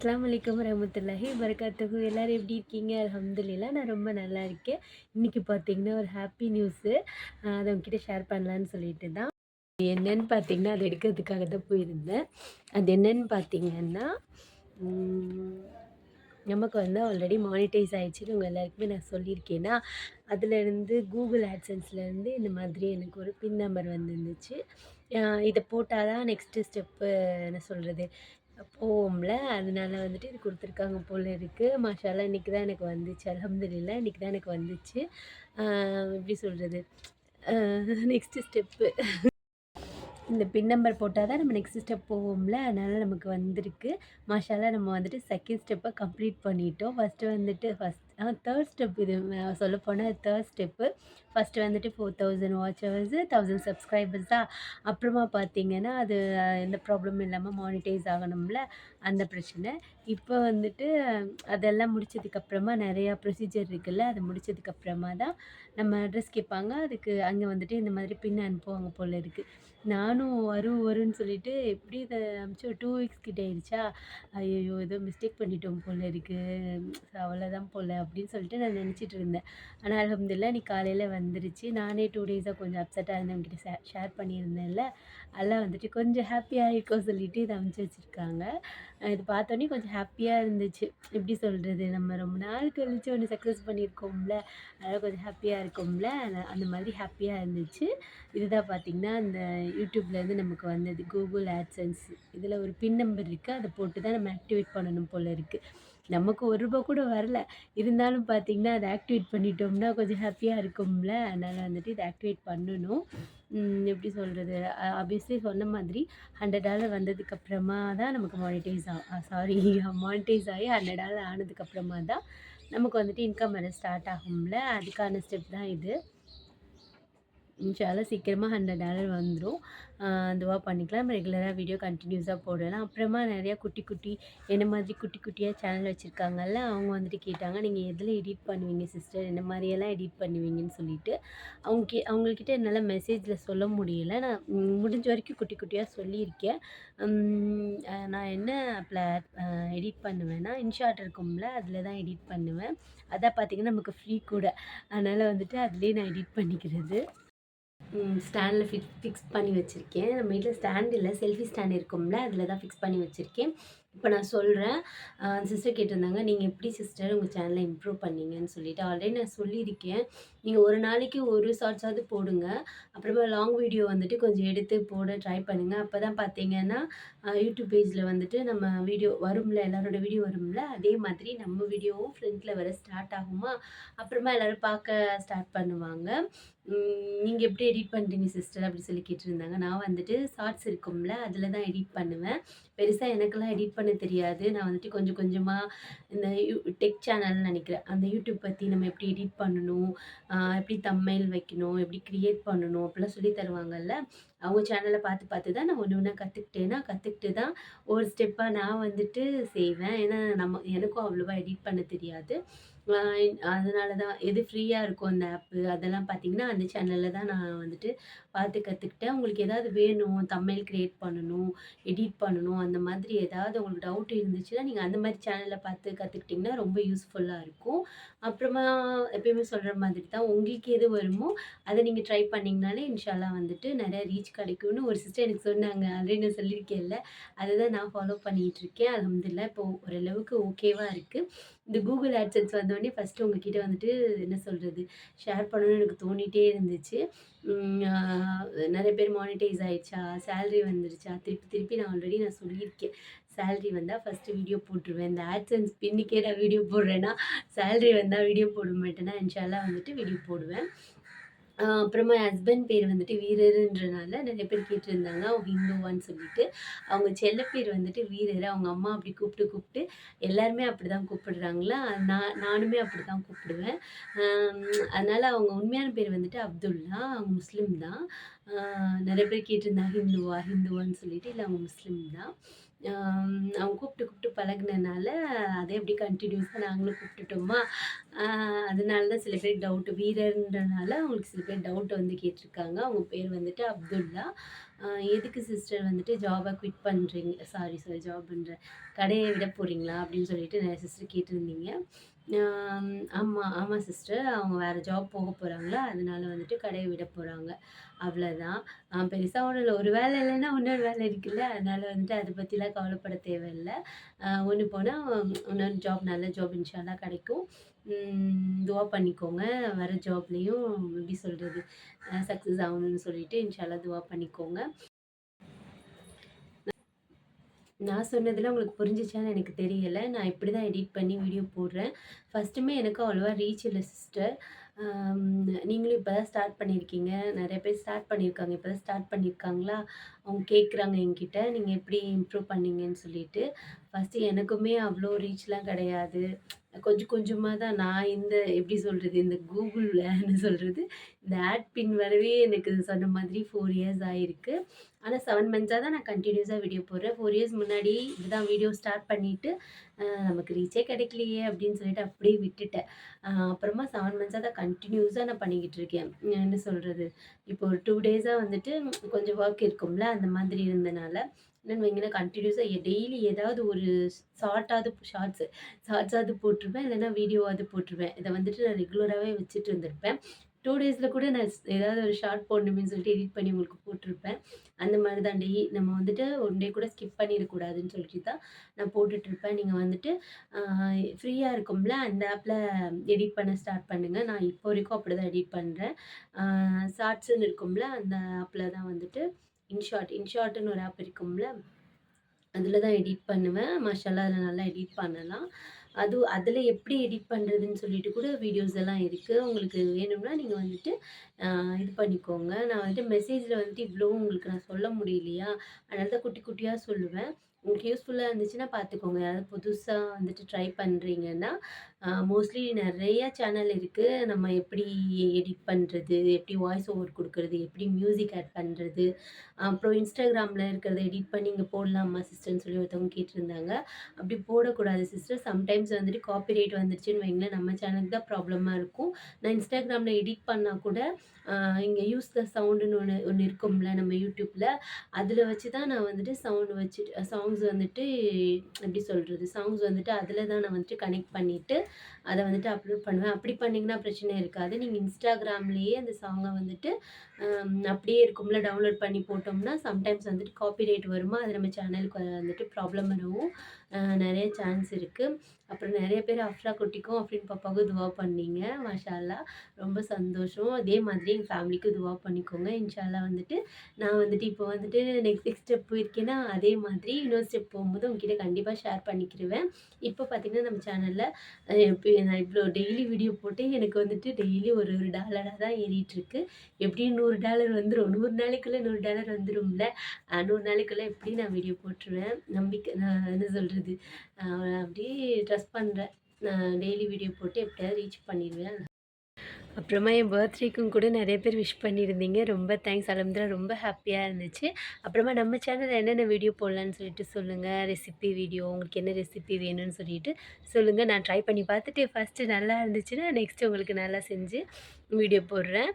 அஸ்லாம் வலைக்கம் ரஹமத்துல்லாஹி வரகாத்துகு எல்லோரும் எப்படி இருக்கீங்க? அலமதுல்லா நான் ரொம்ப நல்லா இருக்கேன். இன்றைக்கி பார்த்தீங்கன்னா ஒரு ஹாப்பி நியூஸு. அதை உங்ககிட்ட ஷேர் பண்ணலான்னு சொல்லிட்டு தான். என்னன்னு பார்த்தீங்கன்னா அது எடுக்கிறதுக்காக தான் போயிருந்தேன். அது என்னன்னு பார்த்தீங்கன்னா நமக்கு வந்து ஆல்ரெடி மானிட்டைஸ் ஆகிடுச்சின்னு உங்கள் எல்லாருக்குமே நான் சொல்லியிருக்கேன்னா அதுலேருந்து கூகுள் ஆட்சன்ஸ்லேருந்து இந்த மாதிரி எனக்கு ஒரு பின் நம்பர் வந்துருந்துச்சு. இதை போட்டால் தான் நெக்ஸ்ட்டு ஸ்டெப்பு என்ன சொல்கிறது போவோம்ல. அதனால வந்துட்டு இது கொடுத்துருக்காங்க போல் இருக்குது மாஷால்லா இன்றைக்கி தான் எனக்கு வந்துச்சு. அல்ஹம்துலில்லா இன்றைக்கி தான் எனக்கு வந்துச்சு. எப்படி சொல்கிறது நெக்ஸ்ட்டு ஸ்டெப்பு இந்த பின் நம்பர் போட்டால் தான் நம்ம நெக்ஸ்ட் ஸ்டெப் போவோம்ல. அதனால் நமக்கு வந்திருக்கு. மாஷால்லா நம்ம வந்துட்டு செகண்ட் ஸ்டெப்பை கம்ப்ளீட் பண்ணிட்டோம். ஃபஸ்ட்டு வந்துட்டு ஃபஸ்ட் தேர்ட் ஸ்டெப் இது சொல்ல போனால் தேர்ட் ஸ்டெப்பு ஃபஸ்ட்டு வந்துட்டு four thousand watch hours thousand subscribers தான் அப்புறமா பார்த்தீங்கன்னா அது எந்த ப்ராப்ளமும் இல்லாமல் மானிட்டைஸ் ஆகணும்ல அந்த பிரச்சனை. இப்போ வந்துட்டு அதெல்லாம் முடிச்சதுக்கப்புறமா நிறையா ப்ரொசீஜர் இருக்குல்ல அது முடிச்சதுக்கப்புறமா தான் நம்ம அட்ரஸ் கேட்பாங்க. அதுக்கு அங்கே வந்துட்டு இந்த மாதிரி பின் அனுப்புவாங்க போல் இருக்குது நானும் வரும் வரும்னு சொல்லிட்டு எப்படி இதை அனுப்பிச்சு ஒரு டூ வீக்ஸ் கிட்ட ஆயிடுச்சா? ஐயோ ஏதோ மிஸ்டேக் பண்ணிட்டோம் போல் இருக்குது அவ்வளோதான் போல் அப்படின்னு சொல்லிட்டு நான் நினச்சிட்டு இருந்தேன். ஆனால் அலமதுல்லா நீ காலையில் வந்துருச்சு. நானே டூ டேஸாக கொஞ்சம் அப்செட்டாக இருந்தேன். உங்ககிட்ட ஷே ஷேர் பண்ணியிருந்தேன்ல. அதெல்லாம் வந்துட்டு கொஞ்சம் ஹாப்பியாக இருக்கும் சொல்லிட்டு இதை அமைச்சு வச்சுருக்காங்க. இது பார்த்தோன்னே கொஞ்சம் ஹாப்பியாக இருந்துச்சு. எப்படி சொல்கிறது நம்ம ரொம்ப நாள் கழிச்சு ஒன்று சக்ஸஸ் பண்ணியிருக்கோம்ல. அதனால் கொஞ்சம் ஹாப்பியாக இருக்கும்ல. அந்த- மாதிரி ஹாப்பியாக இருந்துச்சு. இதுதான் பார்த்திங்கன்னா அந்த யூடியூப்லேருந்து நமக்கு வந்தது. கூகுள் ஆட்சன்ஸ் இதில் ஒரு பின் நம்பர் இருக்குது அதை போட்டு தான் நம்ம ஆக்டிவேட் பண்ணணும் போல் இருக்குது நமக்கு ஒரு ரூபா கூட வரல. இருந்தாலும் பார்த்திங்கன்னா அதை ஆக்டிவேட் பண்ணிட்டோம்னா கொஞ்சம் ஹாப்பியாக இருக்கும்ல. அதனால் வந்துட்டு இதை ஆக்டிவேட் பண்ணணும். எப்படி சொல்கிறது ஆப்வியஸ்லி சொன்ன மாதிரி ஹண்ட்ரட் டாலர் வந்ததுக்கப்புறமா தான் நமக்கு மானிட்டைஸ் ஆகும் சாரி மானிட்டைஸ் ஆகி ஹண்ட்ரட் டாலர் ஆனதுக்கப்புறமா தான் நமக்கு வந்துட்டு இன்கம் வர ஸ்டார்ட் ஆகும்ல? அதுக்கான ஸ்டெப் தான் இது. இன்ஷால்லா சீக்கிரமாக ஹண்ட்ரட் டாலர் வந்துடும் அதுவாக பண்ணிக்கலாம். நம்ம ரெகுலராக வீடியோ கண்டினியூஸாக போடலாம். அப்புறமா நிறையா குட்டி குட்டி என்ன மாதிரி குட்டி குட்டியாக சேனல் வச்சுருக்காங்கல்ல அவங்க வந்துட்டு கேட்டாங்க நீங்கள் எதில் எடிட் பண்ணுவீங்க சிஸ்டர் என்ன மாதிரியெல்லாம் எடிட் பண்ணுவீங்கன்னு சொல்லிட்டு. அவங்க கே அவங்கக்கிட்ட என்னால் மெசேஜில் சொல்ல முடியல. நான் முடிஞ்ச வரைக்கும் குட்டி குட்டியாக சொல்லியிருக்கேன். நான் என்ன ஆப்பில் எடிட் பண்ணுவேன்னா இன்ஷாட் இருக்கும்ல அதில் தான் எடிட் பண்ணுவேன். அதான் பார்த்தீங்கன்னா நமக்கு ஃப்ரீ கூட. அதனால் வந்துட்டு அதுலேயே நான் எடிட் பண்ணிக்கிறது. ஸ்டாண்டில் ஃபிக் ஃபிக்ஸ் பண்ணி வச்சுருக்கேன். நம்ம வீட்டில் ஸ்டாண்ட் இல்லை செல்ஃபி ஸ்டாண்ட் இருக்கும்ல அதில் தான் ஃபிக்ஸ் பண்ணி வச்சுருக்கேன். இப்போ நான் சொல்கிறேன் சிஸ்டர் கேட்டிருந்தாங்க நீங்கள் எப்படி சிஸ்டர் உங்கள் சேனலை இம்ப்ரூவ் பண்ணீங்கன்னு சொல்லிவிட்டு ஆல்ரெடி நான் சொல்லியிருக்கேன். நீங்கள் ஒரு நாளைக்கு ஒரு ஷார்ட்ஸாவது போடுங்க. அப்புறமா லாங் வீடியோ வந்துட்டு கொஞ்சம் எடுத்து போட ட்ரை பண்ணுங்கள் அப்போ தான் பார்த்தீங்கன்னா யூடியூப் பேஜில் வந்துட்டு நம்ம வீடியோ வரும்ல எல்லாரோட வீடியோ வரும்ல அதே மாதிரி நம்ம வீடியோவும் ஃப்ரண்ட்டில் வர ஸ்டார்ட் ஆகுமா? அப்புறமா எல்லோரும் பார்க்க ஸ்டார்ட் பண்ணுவாங்க. நீங்கள் எப்படி எடிட் பண்ணுறீங்க சிஸ்டர் அப்படி சொல்லி கேட்டிருந்தாங்க. நான் வந்துட்டு ஷார்ட்ஸ் இருக்கும்ல அதில் தான் எடிட் பண்ணுவேன். பெருசாக எனக்கெல்லாம் எடிட் பண்ண தெரியாது. நான் வந்துட்டு கொஞ்சம் கொஞ்சமாக இந்த யூ டெக் சேனல்னு நினைக்கிறேன். அந்த யூடியூப் பற்றி நம்ம எப்படி எடிட் பண்ணணும்? எப்படி தம்மைல் வைக்கணும் எப்படி க்ரியேட் பண்ணணும் அப்படிலாம் சொல்லி தருவாங்கல்ல. அவங்க சேனலை பார்த்து பார்த்து தான் நான் ஒன்று ஒன்றா கற்றுக்கிட்டேன்னா கற்றுக்கிட்டு தான் ஒரு ஸ்டெப்பாக நான் வந்துட்டு செய்வேன். ஏன்னா நம்ம எனக்கும் அவ்வளோவா எடிட் பண்ண தெரியாது. அதனால தான் எது ஃப்ரீயாக இருக்கும் அந்த ஆப்பு அதெல்லாம் பார்த்தீங்கன்னா அந்த சேனலில் தான் நான் வந்துட்டு பார்த்து கற்றுக்கிட்டேன் உங்களுக்கு ஏதாவது வேணும் தமிழ் க்ரியேட் பண்ணணும் எடிட் பண்ணணும் அந்த மாதிரி ஏதாவது உங்களுக்கு டவுட் இருந்துச்சுன்னா நீங்கள் அந்த மாதிரி சேனலில் பார்த்து கற்றுக்கிட்டிங்கன்னா ரொம்ப யூஸ்ஃபுல்லாக இருக்கும். அப்புறமா எப்பயுமே சொல்கிற மாதிரி தான் உங்களுக்கு எது வருமோ அதை நீங்கள் ட்ரை பண்ணிங்கனாலே இன்ஷால்லா வந்துட்டு நிறையா ரீச் கிடைக்கும்னு ஒரு சிஸ்டர் எனக்கு சொன்னாங்க. ஆல்ரெடி நான் சொல்லியிருக்கேன்ல. அதை தான் நான் ஃபாலோ பண்ணிகிட்ருக்கேன் இருக்கேன். இப்போ ஓரளவுக்கு ஓகேவாக இருக்குது இந்த கூகுள் ஆட்சன்ஸ் வந்தோடனே ஃபஸ்ட்டு உங்ககிட்ட வந்துட்டு என்ன சொல்கிறது ஷேர் பண்ணணும்னு எனக்கு தோணிகிட்டே இருந்துச்சு. நிறைய பேர் மானிட்டைஸ் ஆயிடுச்சா? சேல்ரி வந்துருச்சா? திருப்பி திருப்பி நான் ஆல்ரெடி நான் சொல்லியிருக்கேன். சேல்ரி வந்தால் ஃபஸ்ட்டு வீடியோ போட்டுருவேன். இந்த ஆட்சன்ஸ் பின்னுக்கே நான் வீடியோ போடுறேன்னா சேல்ரி வந்தால் வீடியோ போட மாட்டேன்னா இன்ஷால்லா வந்துட்டு வீடியோ போடுவேன். அப்புறமா என் ஹஸ்பண்ட் பேர் வந்துட்டு வீரருன்றனால நிறைய பேர் கேட்டிருந்தாங்க. அவங்க ஹிந்துவான்னு சொல்லிட்டு. அவங்க செல்ல பேர் வந்துட்டு வீரர். அவங்க அம்மா அப்படி கூப்பிட்டு கூப்பிட்டு எல்லாருமே அப்படி தான் கூப்பிடுறாங்களா? நான் நானுமே அப்படி தான் கூப்பிடுவேன் அதனால் அவங்க உண்மையான பேர் வந்துட்டு அப்துல்லா. அவங்க முஸ்லீம் தான். நிறைய பேர் கேட்டிருந்தாங்க ஹிந்துவா ஹிந்துவான்னு சொல்லிட்டு இல்லை அவங்க முஸ்லீம் தான் அவங்க கூப்பிட்டு கூப்பிட்டு பழகுனனால அதே அப்படியே கண்டினியூஸாக நாங்களும் கூப்பிட்டுட்டோமா, அதனால தான் சில பேர் டவுட்டு. வீரர்ன்றனால அவங்களுக்கு சில பேர் டவுட் வந்து கேட்டிருக்காங்க அவங்க பேர் வந்துட்டு அப்துல்லா. எதுக்கு சிஸ்டர் வந்துட்டு ஜாபை குவிட் பண்ணுறீங்க சாரி சாரி ஜாபுன்ற கடையை விட போகிறீங்களா அப்படின்னு சொல்லிட்டு நிறைய சிஸ்டர் கேட்டிருந்தீங்க. ஆமாம் ஆமாம் சிஸ்டர். அவங்க வேறு ஜாப் போக போகிறாங்களா அதனால வந்துட்டு கடையை விட போகிறாங்க அவ்வளோதான் பெருசாக ஒன்றும் இல்லை ஒரு வேலை இல்லைன்னா இன்னொரு வேலை இருக்குல்ல. அதனால வந்துட்டு அதை பற்றிலாம் கவலைப்பட தேவையில்ல. ஒன்று போனால் இன்னொரு ஜாப் நல்ல ஜாப் இன்ஷால்லாம் கிடைக்கும். துவா பண்ணிக்கோங்க. வர ஜாப்லேயும் எப்படி சொல்கிறது சக்ஸஸ் ஆகணும்னு சொல்லிட்டு இன்ஷால்லாம் துவா பண்ணிக்கோங்க. நான் சொன்னதில் உங்களுக்கு புரிஞ்சிச்சான்னு எனக்கு தெரியலை நான் இப்படி தான் எடிட் பண்ணி வீடியோ போடுறேன். ஃபர்ஸ்ட்டுமே எனக்கு அவ்வளோவா ரீச் இல்லை சிஸ்டர். நீங்களும் இப்போ தான் ஸ்டார்ட் பண்ணியிருக்கீங்க. நிறைய பேர் ஸ்டார்ட் பண்ணியிருக்காங்க. இப்போ தான் ஸ்டார்ட் பண்ணியிருக்காங்களா, அவங்க கேட்குறாங்க என்கிட்ட, நீங்கள் எப்படி இம்ப்ரூவ் பண்ணீங்கன்னு சொல்லிட்டு. ஃபர்ஸ்ட்டு எனக்குமே அவ்வளோ ரீச்லாம் கிடையாது. கொஞ்சம் கொஞ்சமாக தான் நான் இந்த எப்படி சொல்கிறது இந்த கூகுளில் என்ன சொல்கிறது இந்த ஆட் பின் வரவே எனக்கு சொன்ன மாதிரி ஃபோர் இயர்ஸ் ஆகிருக்கு ஆனால் செவன் மந்த்ஸாக தான் நான் கண்டினியூஸாக வீடியோ போடுறேன். ஃபோர் இயர்ஸ் முன்னாடி இதுதான் வீடியோ ஸ்டார்ட் பண்ணிவிட்டு நமக்கு ரீச்சே கிடைக்கலையே அப்படின்னு சொல்லிட்டு அப்படியே விட்டுட்டேன். அப்புறமா செவன் மந்த்ஸாக தான் கண்டினியூஸாக நான் பண்ணிக்கிட்டு இருக்கேன். என்ன சொல்கிறது இப்போ ஒரு டூ டேஸாக வந்துட்டு கொஞ்சம் ஒர்க் இருக்கும்ல, அந்த மாதிரி இருந்தனால, என்னன்னு வைங்களேன் கண்டினியூஸாக டெய்லி ஏதாவது ஒரு ஷார்ட்டாவது ஷார்ட்ஸு ஷார்ட்ஸாவது போட்டிருப்பேன் இல்லைன்னா வீடியோவாவது போட்டிருப்பேன் இதை வந்துட்டு நான் ரெகுலராகவே வச்சுட்டு இருந்திருப்பேன். டூ டேஸில் கூட நான் ஏதாவது ஒரு ஷார்ட் போடணுமேன்னு சொல்லிட்டு எடிட் பண்ணி உங்களுக்கு போட்டிருப்பேன் அந்த மாதிரி தான் டெய் நம்ம வந்துட்டு ஒன் டே கூட ஸ்கிப் பண்ணிடக்கூடாதுன்னு சொல்லிட்டு தான் நான் போட்டுட்ருப்பேன். நீங்கள் வந்துட்டு ஃப்ரீயாக இருக்கும்ல, அந்த ஆப்பில் எடிட் பண்ண ஸ்டார்ட் பண்ணுங்கள் நான் இப்போ வரைக்கும் அப்படி தான் எடிட் பண்ணுறேன் ஷார்ட்ஸுன்னு இருக்கும்ல, அந்த ஆப்பில் தான் வந்துட்டு இன்ஷாட் இன்ஷார்ட்டுன்னு ஒரு ஆப் இருக்கும்ல, அதில் தான் எடிட் பண்ணுவேன். மாஷாஅல்லாஹ் அதில் நல்லா எடிட் பண்ணலாம். அது அதில் எப்படி எடிட் பண்ணுறதுன்னு சொல்லிட்டு கூட வீடியோஸ் எல்லாம் இருக்குது உங்களுக்கு வேணும்னா நீங்கள் வந்துட்டு இது பண்ணிக்கோங்க. நான் வந்துட்டு மெசேஜில் வந்துட்டு இவ்வளோ உங்களுக்கு நான் சொல்ல முடியலையா, அதனால தான் குட்டி குட்டியாக சொல்லுவேன். உங்களுக்கு யூஸ்ஃபுல்லாக இருந்துச்சுன்னா பார்த்துக்கோங்க. யாராவது புதுசாக வந்துட்டு ட்ரை பண்ணுறீங்கன்னா மோஸ்ட்லி நிறைய சேனல் இருக்குது நம்ம எப்படி எடிட் பண்ணுறது எப்படி வாய்ஸ் ஓவர் கொடுக்கறது எப்படி மியூசிக் ஆட் பண்ணுறது அப்புறம் இன்ஸ்டாகிராமில் இருக்கிறத எடிட் பண்ணி இங்கே போடலாமா சிஸ்டர்னு சொல்லி ஒருத்தவங்க கேட்டிருந்தாங்க. அப்படி போடக்கூடாது சிஸ்டர். சம்டைம்ஸ் வந்துட்டு காப்பிரைட் வந்துருச்சுன்னு வைங்களேன், நம்ம சேனலுக்கு தான் ப்ராப்ளமாக இருக்கும். நான் இன்ஸ்டாகிராமில் எடிட் பண்ணால் கூட, இங்கே யூஸ் த சவுண்டுன்னு ஒன்று ஒன்று இருக்கும்ல நம்ம யூடியூப்பில் அதில் வச்சு தான் நான் வந்துட்டு சவுண்டு வச்சுட்டு சாங்ஸ் வந்துட்டு எப்படி சொல்கிறது சாங்ஸ் வந்துட்டு அதில் தான் நான் வந்துட்டு கனெக்ட் பண்ணிட்டு, அதை வந்துட்டு அப்லோட் பண்ணுவேன். அப்படி பண்ணீங்கன்னா பிரச்சனை இருக்காது. நீங்கள் இன்ஸ்டாகிராம்லேயே அந்த சாங்கை வந்துட்டு அப்படியே இருக்கும்ல டவுன்லோட் பண்ணி போட்டோம்னா, சம்டைம்ஸ் வந்துட்டு காப்பிரைட் வருமா, அது நம்ம சேனலுக்கு வந்துட்டு ப்ராப்ளம் வரவும் நிறைய சான்ஸ் இருக்குது அப்புறம் நிறைய பேர் அஃப்ரா குட்டிக்கும், அப்படின்னு பாப்பாவுக்கும் துவா பண்ணீங்க. மஷாலா ரொம்ப சந்தோஷம். அதே மாதிரி எங்கள் ஃபேமிலிக்கும் துவா பண்ணிக்கோங்க. இன்ஷால்லா வந்துட்டு நான் வந்துட்டு இப்போ வந்துட்டு நெக்ஸ்ட் நெக்ஸ்ட் ஸ்டெப் போயிருக்கேன்னா, அதே மாதிரி இன்னொரு ஸ்டெப் போகும்போது உங்ககிட்ட கண்டிப்பாக ஷேர் பண்ணிக்கிருவேன். இப்போ பார்த்திங்கன்னா நம்ம சேனலில் அ நான் இவ்வளோ டெய்லி வீடியோ போட்டு எனக்கு வந்துட்டு டெய்லி ஒரு ஒரு டாலராக தான் ஏறிட்டுருக்கு. எப்படியும் நூறு டாலர் வந்துடும் நூறு நாளைக்குள்ளே நூறு டாலர் வந்துடும்ல நூறு நாளைக்குள்ளே எப்படி நான் வீடியோ போட்டுருவேன். நம்பிக்கை நான் என்ன சொல்கிறது அப்படியே ட்ரெஸ் பண்ணுறேன் நான் டெய்லி வீடியோ போட்டு எப்படியாவது ரீச் பண்ணிடுவேன். அப்புறமா என் பர்த்டேக்கும் கூட நிறைய பேர் விஷ் பண்ணியிருந்தீங்க. ரொம்ப தேங்க்ஸ் அல்ஹம்துலில்லாஹ் ரொம்ப ஹாப்பியாக இருந்துச்சு. அப்புறமா நம்ம சேனலில் என்னென்ன வீடியோ போடலான்னு சொல்லிட்டு சொல்லுங்கள் ரெசிபி வீடியோ உங்களுக்கு என்ன ரெசிபி வேணும்னு சொல்லிட்டு சொல்லுங்கள் நான் ட்ரை பண்ணி பார்த்துட்டு ஃபர்ஸ்ட்டு நல்லா இருந்துச்சுன்னா, நெக்ஸ்ட்டு உங்களுக்கு நல்லா செஞ்சு வீடியோ போடுறேன்.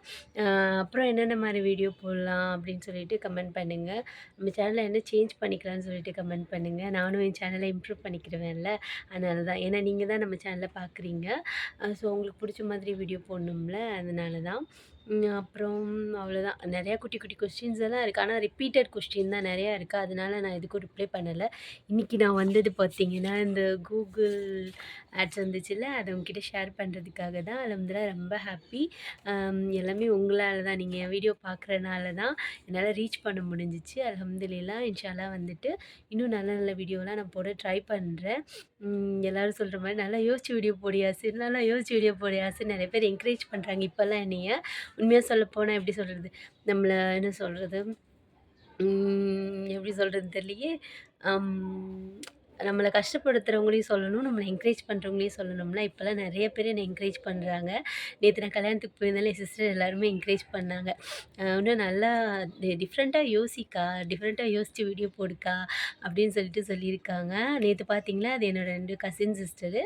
அப்புறம் என்னென்ன மாதிரி வீடியோ போடலாம் அப்படின்னு சொல்லிட்டு கமெண்ட் பண்ணுங்கள் நம்ம சேனலில் என்ன சேஞ்ச் பண்ணிக்கலாம்னு சொல்லிட்டு கமெண்ட் பண்ணுங்க. நானும் என் சேனலை இம்ப்ரூவ் பண்ணிக்கிறவேன்ல அதனால தான். ஏன்னா நீங்கள் தான் நம்ம சேனலை பார்க்குறீங்க. ஸோ உங்களுக்கு பிடிச்ச மாதிரி வீடியோ போடணும்ல, அதனால தான். அப்புறம் அவ்வளோதான். நிறையா குட்டி குட்டி கொஸ்டின்ஸ் எல்லாம் இருக்குது ஆனால் ரிப்பீட்டட் கொஸ்டின் தான் நிறையா இருக்குது அதனால நான் எதுக்கும் ரிப்ளை பண்ணலை இன்னைக்கு நான் வந்தது பார்த்தீங்கன்னா, இந்த கூகுள் ஆட்ஸ் வந்துச்சுல்ல, அதை உங்ககிட்ட ஷேர் பண்ணுறதுக்காக தான். அல்ஹம்துலில்லாஹ் ரொம்ப ஹாப்பி எல்லாமே உங்களால் தான். நீங்கள் என் வீடியோ பார்க்குறனால தான் என்னால் ரீச் பண்ண முடிஞ்சுச்சு. அலமதுலாம் இன்ஷாலாம் வந்துட்டு இன்னும் நல்ல நல்ல வீடியோலாம் நான் போட ட்ரை பண்ணுறேன் எல்லோரும் எல்லாரும் மாதிரி நல்லா யோசிச்சு வீடியோ போடு யாசிர், நல்லா யோசிச்சு வீடியோ போடு யாசிர் நிறைய பேர் என்கரேஜ் பண்ணுறாங்க இப்போல்லாம் என்னைய. உண்மையாக சொல்லப்போனால் எப்படி சொல்கிறது நம்மளை என்ன சொல்கிறது எப்படி சொல்கிறது தெரியலையே. நம்மளை கஷ்டப்படுத்துகிறவங்களையும் கஷ்டப்படுத்துறவங்களையும் சொல்லணும், நம்மளை என்கரேஜ் பண்ணுறவங்களையும் சொல்லணும்னா இப்போல்லாம் நிறைய பேர் என்ன என்கரேஜ் பண்ணுறாங்க நேற்று நான் கல்யாணத்துக்கு போயிருந்தாலும் என் சிஸ்டர் எல்லாருமே என்கரேஜ் பண்ணாங்க. "இன்னும் நல்லா டிஃப்ரெண்ட்டாக யோசிக்கா, டிஃப்ரெண்ட்டாக யோசித்து வீடியோ போடுக்கா" அப்படின்னு சொல்லிட்டு சொல்லியிருக்காங்க. நேற்று பார்த்தீங்களா, அது என்னோட ரெண்டு கசின் சிஸ்டரு.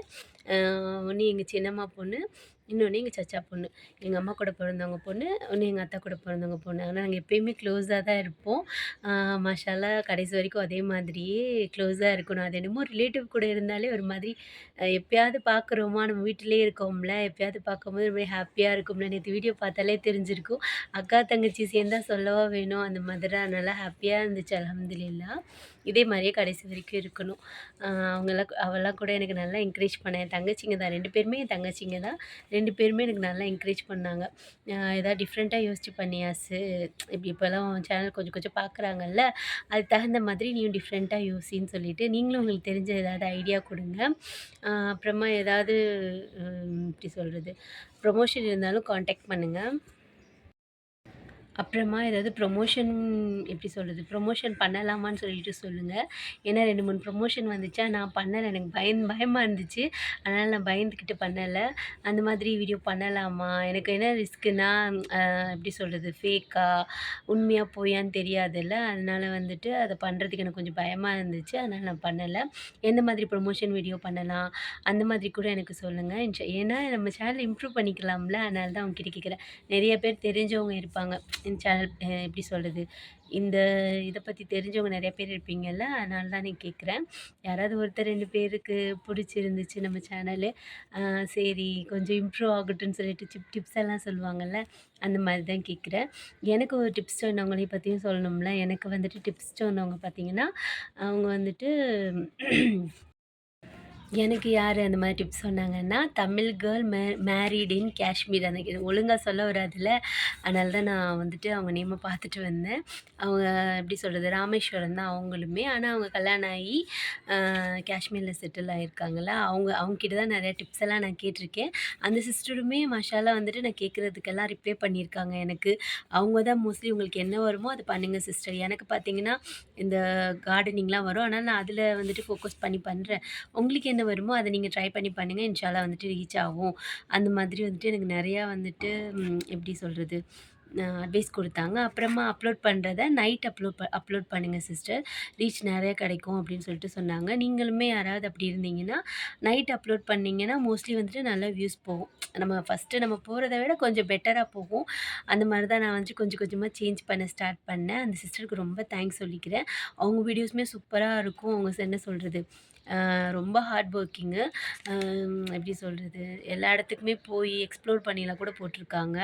ஒன்று எங்கள் சின்னம்மா பொண்ணு, இன்னொன்று எங்கள் சச்சா பொண்ணு. எங்கள் அம்மா கூட பிறந்தவங்க பொண்ணு, ஒன்று எங்கள் அத்தா கூட பிறந்தவங்க பொண்ணு. ஆனால் நாங்கள் எப்பயுமே க்ளோஸாக தான் இருப்போம். மஷாலா கடைசி வரைக்கும் அதே மாதிரியே க்ளோஸாக இருக்கணும். அது என்னமோ ரிலேட்டிவ் கூட இருந்தாலே ஒரு மாதிரி எப்பயாவது பார்க்குறோமா, நம்ம வீட்டிலேயே இருக்கோம்ல, எப்பயாவது பார்க்கும்போது ரொம்ப ஹாப்பியாக இருக்கும்ல. நேற்று வீடியோ பார்த்தாலே தெரிஞ்சிருக்கும். அக்கா, தங்கச்சி சேர்ந்தால் சொல்லவா வேணும், அந்த மாதிரி நல்லா ஹாப்பியாக இருந்துச்சு அல்ஹம்துலில்லா. இதே மாதிரியே கடைசி வரைக்கும் இருக்கணும். அவங்களாம் அவெல்லாம் கூட எனக்கு நல்லா என்கரேஜ் பண்ணேன் என் தங்கச்சிங்க தான் ரெண்டு பேருமே என் தங்கச்சிங்க தான். ரெண்டு பேருமே எனக்கு நல்லா என்கரேஜ் பண்ணாங்க. "ஏதாவது டிஃப்ரெண்ட்டாக யோசிச்சு பண்ணியாசு இப்படி இப்போல்லாம் சேனல் கொஞ்சம் கொஞ்சம் பார்க்குறாங்கல்ல, அதுக்கு தகுந்த மாதிரி நீயும் டிஃப்ரெண்ட்டாக யோசின்னு" சொல்லிட்டு, நீங்களும் உங்களுக்கு தெரிஞ்ச ஏதாவது ஐடியா கொடுங்க அப்புறமா ஏதாவது இப்படி எப்படி ப்ரொமோஷன் இருந்தாலும் காண்டாக்ட் பண்ணுங்கள் அப்புறமா ஏதாவது ப்ரொமோஷன் எப்படி சொல்கிறது ப்ரொமோஷன் பண்ணலாமான்னு சொல்லிட்டு சொல்லுங்கள் ஏன்னா ரெண்டு மூணு ப்ரொமோஷன் வந்துச்சா, நான் பண்ணலை எனக்கு பயந் பயமாக இருந்துச்சு. அதனால் நான் பயந்துக்கிட்டு பண்ணலை அந்த மாதிரி வீடியோ பண்ணலாமா? எனக்கு என்ன ரிஸ்க்குனா எப்படி சொல்கிறது ஃபேக்கா, உண்மையாக போயான்னு தெரியாதுல்ல. அதனால் வந்துட்டு அதை பண்ணுறதுக்கு எனக்கு கொஞ்சம் பயமாக இருந்துச்சு. அதனால் நான் பண்ணலை எந்த மாதிரி ப்ரொமோஷன் வீடியோ பண்ணலாம், அந்த மாதிரி கூட எனக்கு சொல்லுங்கள் ஏன்னா நம்ம சேனல் இம்ப்ரூவ் பண்ணிக்கலாம்ல. அதனால தான் அவங்ககிட்ட கேட்குறேன். நிறைய பேர் தெரிஞ்சவங்க இருப்பாங்க. கிச்சன் சேனல் எப்படி சொல்கிறது இந்த இதை பற்றி தெரிஞ்சவங்க நிறைய பேர் இருப்பீங்கல்ல. அதனால தானே கேட்குறேன். யாராவது ஒருத்தர் ரெண்டு பேருக்கு பிடிச்சிருந்துச்சு நம்ம சேனலு, சரி கொஞ்சம் இம்ப்ரூவ் ஆகட்டும்னு சொல்லிட்டு சிப் டிப்ஸ் எல்லாம் சொல்லுவாங்கள்ல அந்த மாதிரி தான் கேட்குறேன். எனக்கு ஒரு டிப்ஸ் சொன்னவங்களையும் பற்றியும் சொல்லணும்ல. எனக்கு வந்துட்டு டிப்ஸ் சொன்னவங்க பார்த்தீங்கன்னா, அவங்க வந்துட்டு எனக்கு யார் அந்த மாதிரி டிப்ஸ் சொன்னாங்கன்னா, Tamil girl may married in Kashmir. அந்த இது ஒழுங்காக சொல்ல வராதுல்ல. அதனால தான் நான் வந்துட்டு அவங்க நேமை பார்த்துட்டு வந்தேன். அவங்க எப்படி சொல்கிறது ராமேஸ்வரம் தான் அவங்களுமே. ஆனால் அவங்க கல்யாணம் ஆகி காஷ்மீரில் செட்டில் ஆயிருக்காங்கல்ல. அவங்க அவங்கக்கிட்ட தான் நிறையா டிப்ஸ் எல்லாம் நான் கேட்டிருக்கேன் அந்த சிஸ்டருமே மஷாலாக வந்துட்டு நான் கேட்குறதுக்கெல்லாம் ரிப்ளை பண்ணியிருக்காங்க எனக்கு. அவங்க தான் மோஸ்ட்லி உங்களுக்கு என்ன வருமோ அது பண்ணுங்கள் சிஸ்டர். எனக்கு பார்த்தீங்கன்னா, இந்த கார்டனிங்லாம் வரும். ஆனால் நான் அதில் வந்துட்டு ஃபோக்கஸ் பண்ணி பண்ணுறேன் உங்களுக்கு என்ன வருமோ அதை நீங்கள் ட்ரை பண்ணி பண்ணுங்கள் இன்ஷா வந்துட்டு ரீச் ஆகும். அந்த மாதிரி வந்துட்டு எனக்கு நிறையா வந்துட்டு எப்படி சொல்கிறது அட்வைஸ் கொடுத்தாங்க அப்புறமா அப்லோட் பண்ணுறத நைட் அப்லோட் ப அப்லோட் பண்ணுங்கள் சிஸ்டர். ரீச் நிறையா கிடைக்கும் அப்படின்னு சொல்லிட்டு சொன்னாங்க. நீங்களுமே யாராவது அப்படி இருந்தீங்கன்னா, நைட் அப்லோட் பண்ணிங்கன்னா மோஸ்ட்லி வந்துட்டு நல்லா வியூஸ் போகும். நம்ம ஃபர்ஸ்ட்டு நம்ம போகிறத விட கொஞ்சம் பெட்டராக போகும். அந்த மாதிரி தான் நான் வந்துட்டு கொஞ்சம் கொஞ்சமாக சேஞ்ச் பண்ண ஸ்டார்ட் பண்ணேன். அந்த சிஸ்டருக்கு ரொம்ப தேங்க்ஸ் சொல்லிக்கிறேன். அவங்க வீடியோஸுமே சூப்பராக இருக்கும். அவங்க என்ன சொல்கிறது ரொம்ப ஹார்ட் ஒர்க்கிங்கு. எப்படி சொல்கிறது எல்லா இடத்துக்குமே போய் எக்ஸ்ப்ளோர் பண்ணிலாம் கூட போட்டிருக்காங்க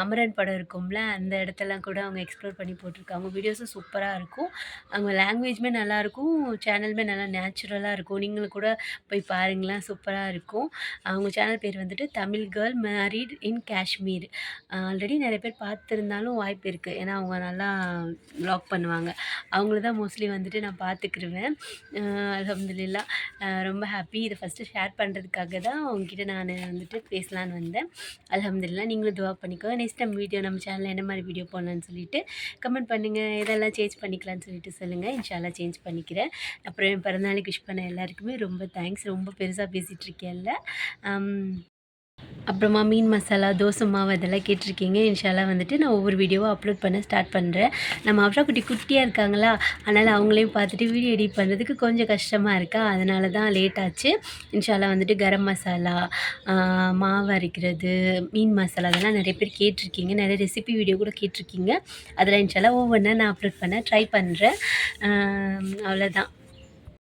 அமரன் படம் இருக்கும்ல, அந்த இடத்தெல்லாம் கூட அவங்க எக்ஸ்ப்ளோர் பண்ணி போட்டிருக்காங்க வீடியோஸும் சூப்பராக இருக்கும். அவங்க லாங்குவேஜுமே நல்லாயிருக்கும். சேனலுமே நல்லா நேச்சுரலாக இருக்கும். நீங்களும் கூட போய் பாருங்களேன், சூப்பராக இருக்கும். அவங்க சேனல் பேர் வந்துட்டு Tamil girl married in Kashmir. Already நிறைய பேர் பார்த்துருந்தாலும் வாய்ப்பு இருக்குது ஏன்னா அவங்க நல்லா வ்ளாக் பண்ணுவாங்க. அவங்கள தான் மோஸ்ட்லி வந்துட்டு நான் பார்த்துக்கிருவேன். அ அலமதுல்லா ரொம்ப ஹாப்பி இதை ஃபஸ்ட்டு ஷேர் பண்ணுறதுக்காக தான் உங்ககிட்ட நான் வந்துட்டு பேசலான்னு வந்தேன். அலமதுல்லா நீங்களும் துவா பண்ணிக்கோங்க. நெக்ஸ்ட் டைம் வீடியோ நம்ம சேனலில் என்ன மாதிரி வீடியோ போடலான்னு சொல்லிட்டு கமெண்ட் பண்ணுங்கள் இதெல்லாம் சேஞ்ச் பண்ணிக்கலான்னு சொல்லிட்டு சொல்லுங்கள் இன்ஷா சேஞ்ச் பண்ணிக்கிறேன். அப்புறம் என் பிறந்தநாளுக்கு விஷ் பண்ண எல்லாருக்குமே ரொம்ப தேங்க்ஸ். ரொம்ப பெருசாக பேசிகிட்ருக்கேன்ல அப்புறமா மீன் மசாலா, தோசை மாவு அதெல்லாம் கேட்டிருக்கீங்க. இன்ஷாலாக வந்துட்டு நான் ஒவ்வொரு வீடியோவும் அப்லோட் பண்ண ஸ்டார்ட் பண்ணுறேன் நம்ம அஃப்ரா குட்டி குட்டியாக இருக்காங்களா, அதனால் அவங்களையும் பார்த்துட்டு வீடியோ எடிட் பண்ணுறதுக்கு கொஞ்சம் கஷ்டமாக இருக்கா, அதனால தான் லேட் ஆச்சு. இன்ஷாலாக வந்துட்டு கரம் மசாலா, மாவு அரைக்கிறது, மீன் மசாலா அதெல்லாம் நிறைய பேர் கேட்டிருக்கீங்க. நிறைய ரெசிபி வீடியோ கூட கேட்டிருக்கீங்க. அதெல்லாம் இன்ஷாலாக ஒவ்வொன்றா நான் அப்லோட் பண்ண ட்ரை பண்ணுறேன் அவ்வளோதான்.